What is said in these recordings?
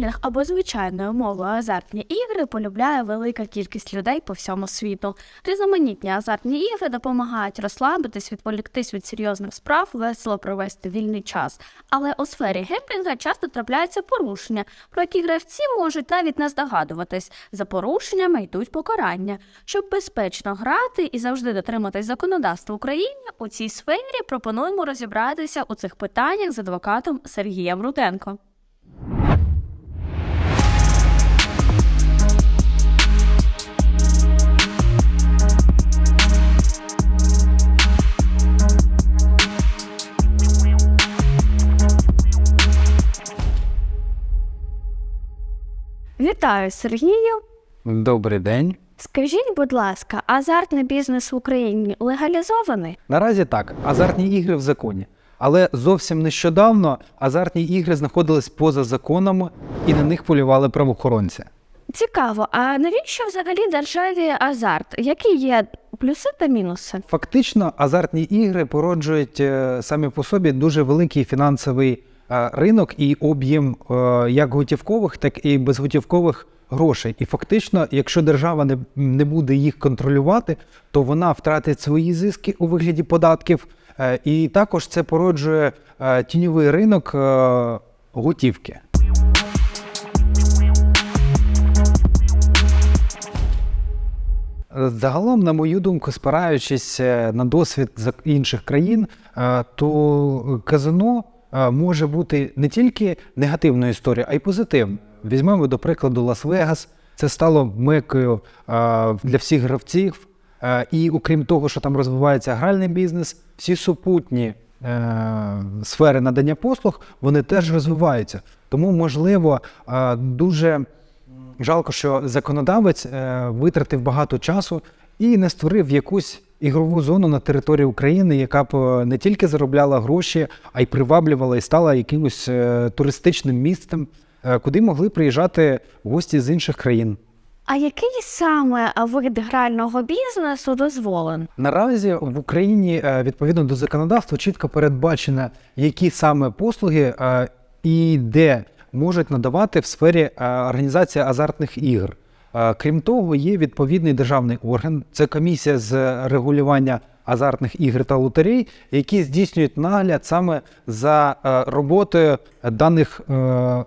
гемблінг або звичайною мовою азартні ігри полюбляє велика кількість людей по всьому світу. Різноманітні азартні ігри допомагають розслабитись, відволіктись від серйозних справ, весело провести вільний час. Але у сфері гемблінга часто трапляються порушення, про які гравці можуть навіть не здогадуватись. За порушеннями йдуть покарання. Щоб безпечно грати і завжди дотриматись законодавства України, у цій сфері пропонуємо розібратися у цих питаннях з адвокатом Сергієм Руденко. Вітаю, Сергію. Добрий день. Скажіть, будь ласка, азартний бізнес в Україні легалізований? Наразі так, азартні ігри в законі. Але зовсім нещодавно азартні ігри знаходились поза законами і на них полювали правоохоронці. Цікаво, а навіщо взагалі державі азарт? Які є плюси та мінуси? Фактично, азартні ігри породжують е, самі по собі дуже великий фінансовий ринок і об'єм е, як готівкових, так і безготівкових грошей. І фактично, якщо держава не, не буде їх контролювати, то вона втратить свої зиски у вигляді податків. Е, І також це породжує е, тіньовий ринок готівки. Загалом, на мою думку, спираючись на досвід інших країн, то казино може бути не тільки негативною історією, а й позитивною. Візьмемо до прикладу Лас-Вегас. Це стало мекою для всіх гравців. І окрім того, що там розвивається гральний бізнес, всі супутні е, сфери надання послуг вони теж розвиваються. Тому, можливо, дуже Жалко, що законодавець е, витратив багато часу і не створив якусь ігрову зону на території України, яка б е, не тільки заробляла гроші, а й приваблювала і стала якимось е, туристичним місцем, е, куди могли приїжджати гості з інших країн. А який саме вид грального бізнесу дозволен? Наразі в Україні відповідно до законодавства чітко передбачено, які саме послуги і де можуть надавати в сфері організації азартних ігр. Е, Крім того, є відповідний державний орган, це комісія з регулювання азартних ігр та лотерей, які здійснюють нагляд саме за е, роботою даних е,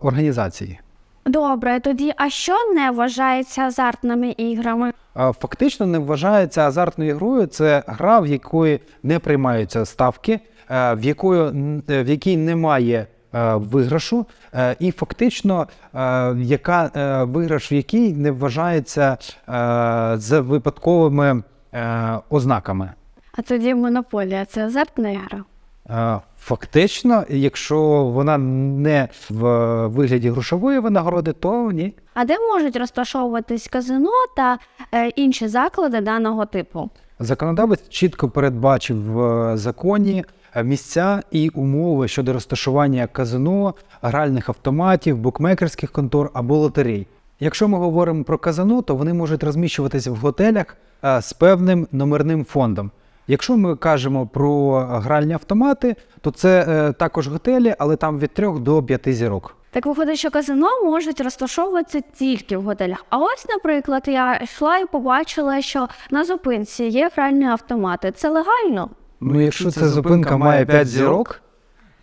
організацій. Добре, тоді а що не вважається азартними іграми? Фактично не вважається азартною грою. Це гра, в якої не приймаються ставки, в якої в якій немає виграшу, е, і фактично, е, яка е, виграш в якій не вважається е, з випадковими е, ознаками. А тоді монополія це азартна ігра. Е, Фактично, якщо вона не в вигляді грошової винагороди, то ні. А де можуть розташовуватись казино та е, інші заклади даного типу? Законодавець чітко передбачив в законі е, місця і умови щодо розташування казино, гральних автоматів, букмекерських контор або лотерей. Якщо ми говоримо про казино, то вони можуть розміщуватися в готелях е, з певним номерним фондом. Якщо ми кажемо про гральні автомати, то це е, також готелі, але там від 3 до 5 зірок. Так виходить, що казино можуть розташовуватися тільки в готелях. А ось, наприклад, я йшла і побачила, що на зупинці є гральні автомати. Це легально? Ну, якщо ця зупинка має 5 зірок,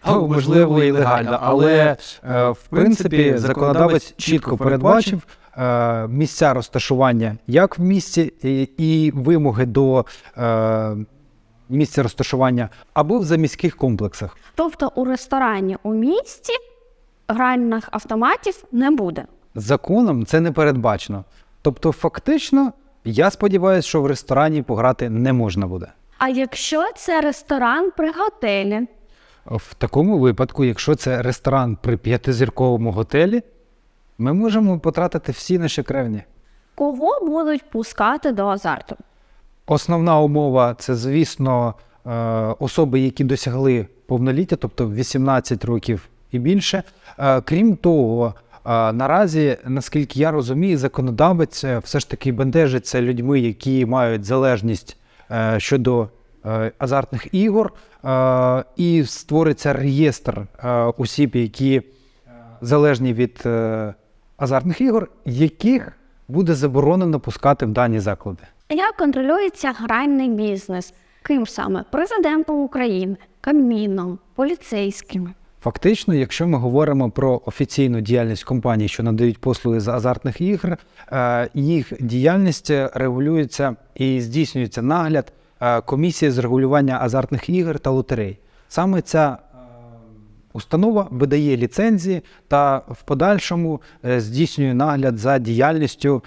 то можливо і легально. Але е, в принципі законодавець чітко передбачив е, місця розташування як в місті, і, і вимоги до е, місця розташування або в заміських комплексах. Тобто у ресторані у місті гральних автоматів не буде. Законом це не передбачено. Тобто, фактично, я сподіваюся, що в ресторані пограти не можна буде. А якщо це ресторан при готелі, В такому випадку, якщо це ресторан при п'ятизірковому готелі, ми можемо потратити всі наші кревні. кого будуть пускати до азарту? Основна умова це, звісно, е, особи, які досягли повноліття, тобто 18 років і більше. Е, Крім того, е, наразі, наскільки я розумію, законодавець все ж таки бентежиться людьми, які мають залежність щодо е, азартних ігор, е, і створиться реєстр е, осіб, які залежні від е, азартних ігор, яких буде заборонено пускати в дані заклади. Як контролюється гральний бізнес? Ким саме? Президентом України, Кабміном, поліцейськими. Фактично, якщо ми говоримо про офіційну діяльність компаній, що надають послуги з азартних ігр, е, їх діяльність регулюється і здійснюється нагляд е, комісії з регулювання азартних ігор та лотерей. Саме ця е, установа видає ліцензії та в подальшому здійснює нагляд за діяльністю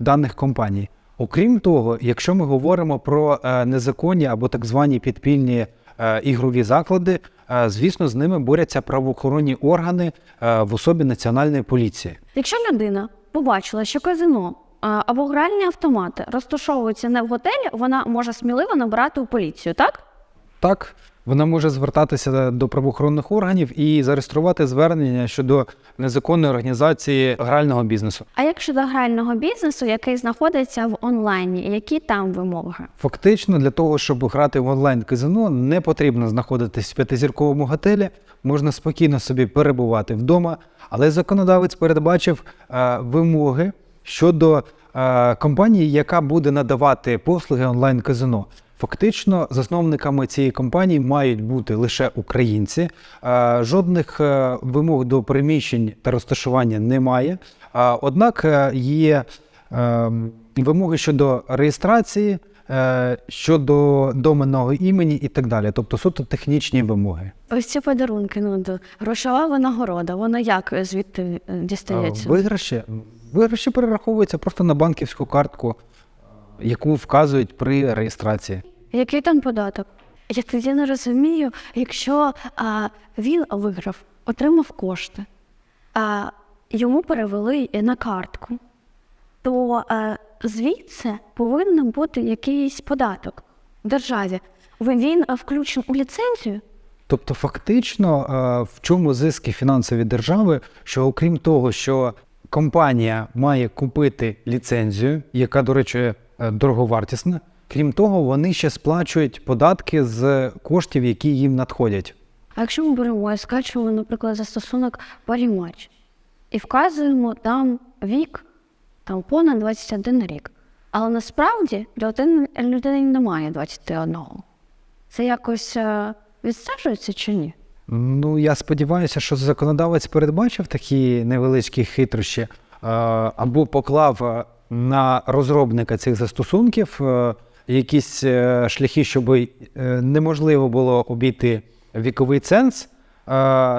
даних компаній. Окрім того, якщо ми говоримо про незаконні або так звані підпільні ігрові заклади, е, звісно, з ними борються правоохоронні органи е, в особі національної поліції. Якщо людина побачила, що казино або гральні автомати розташовуються не в готелі, вона може сміливо набирати у поліцію, так? Так, вона може звертатися до правоохоронних органів і зареєструвати звернення щодо незаконної організації грального бізнесу. А як щодо грального бізнесу, який знаходиться в онлайні, які там вимоги? Фактично, для того, щоб грати в онлайн казино, не потрібно знаходитись в п'ятизірковому готелі, можна спокійно собі перебувати вдома, але законодавець передбачив е, вимоги щодо е, компанії, яка буде надавати послуги онлайн казино. Фактично, засновниками цієї компанії мають бути лише українці. Е, Жодних е, вимог до приміщень та розташування немає. Однак е, є вимоги щодо реєстрації, щодо доменного імені і так далі. Тобто суто технічні вимоги. Ось ці подарунки, ну грошова винагорода, вона як звідти дістається? Виграші, виграші перераховуються просто на банківську картку, яку вказують при реєстрації. Який там податок? Я тоді не розумію, якщо а, він виграв, отримав кошти, а йому перевели на картку, то а, звідси повинен бути якийсь податок в державі. Він, включений у ліцензію. Тобто, фактично, в чому зиски фінансові держави, що окрім того, що компанія має купити ліцензію, яка, до речі, е, дороговартісна, крім того, вони ще сплачують податки з коштів, які їм надходять. А якщо ми беремо і скачуємо, наприклад, застосунок Парімач і вказуємо там вік там понад 21 рік. Але насправді для людини немає 21. Це якось е, відстежується чи ні? Ну, я сподіваюся, що законодавець передбачив такі невеличкі хитрощі е, або поклав на розробника цих застосунків е, якісь е, шляхи, щоб е, неможливо було обійти віковий ценз.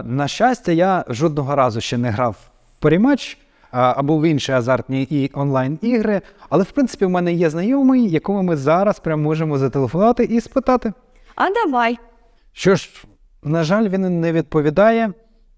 На щастя, я жодного разу ще не грав в парімач або в інші азартні і онлайн-ігри, але в принципі в мене є знайомий, якому ми зараз прямо можемо зателефонувати і спитати. А давай. Що ж, на жаль, він не відповідає.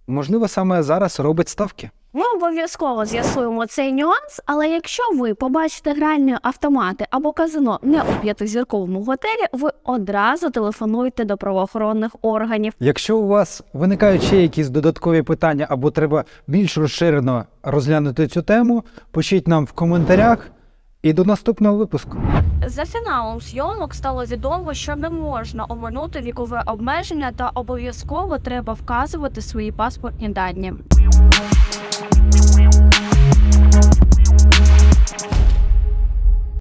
Можливо, саме зараз робить ставки. Ми обов'язково з'ясуємо цей нюанс, але якщо ви побачите гральні автомати або казино не у п'ятизірковому готелі, ви одразу телефонуйте до правоохоронних органів. Якщо у вас виникають ще якісь додаткові питання або треба більш розширено розглянути цю тему, пишіть нам в коментарях і до наступного випуску. За фіналом зйомок стало відомо, що не можна оминути вікове обмеження та обов'язково треба вказувати свої паспортні дані.